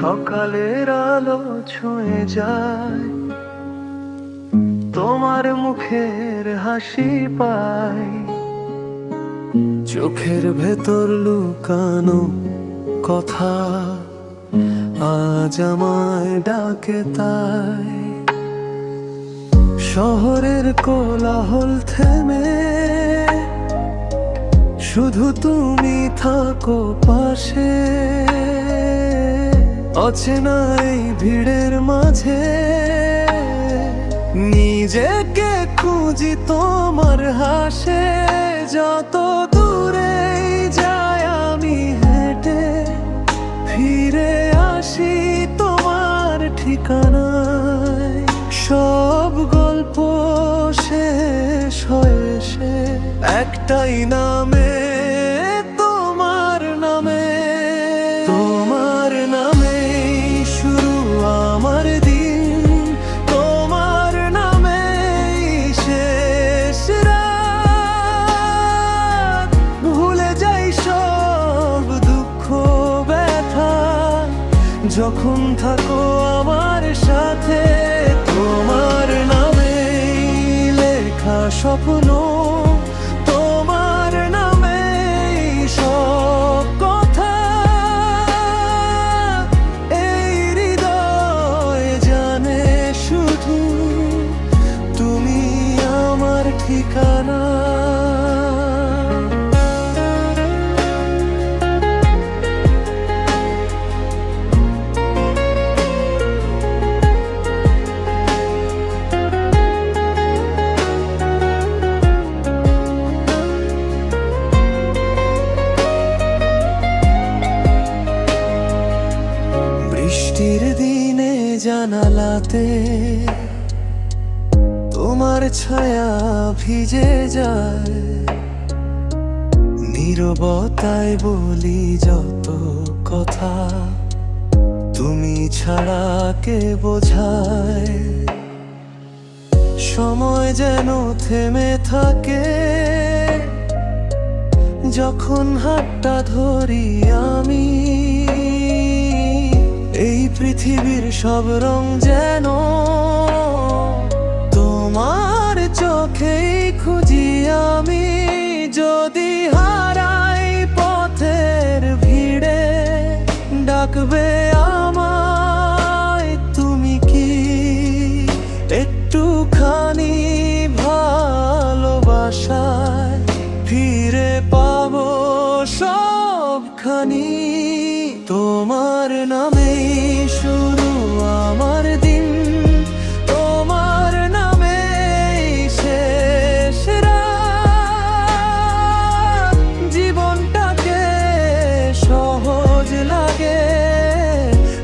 সকালের আলো ছুঁয়ে যায়, তোমার মুখের হাসি পাই। চোখের ভেতর লুকানো কথা আজ আমায় ডাকে তাই। শহরের কোলাহল থেমে, শুধু তুমি থাকো পাশে। অচেনা এই ভিড়ের মাঝে, নিজেকে খুঁজি তোমার হাসে। যত দূরে যায় আমি হেঁটে, ফিরে আসি তোমার ঠিকানায়। সব গল্প শেষ হয়েছে একটাই নামে যখন থাকো আমার সাথে, তোমার নামে লেখা স্বপ্ন, তোমার নামে সব কথা। এই হৃদয় জানে শুধু তুমি আমার ঠিকানা। জানালাতে তোমার ছায়া ভিজে যায়। নীরবতায় বলি যত কথা তুমি ছাড়া কে বোঝায়। সময় যেন থেমে থাকে, যখন হাতটা ধরি আমি পৃথিবীর সব রং যেন তোমার চোখেই খুঁজি আমি। যদি হারাই পথের ভিড়ে ডাকবে আমায়, তুমি কি একটুখানি ভালোবাসায় ফিরে পাবো সবখানি? তোমার নামেই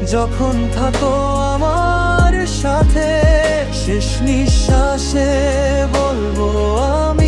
যখন থাকো আমার সাথে শেষ নিঃশ্বাসে বলব আমি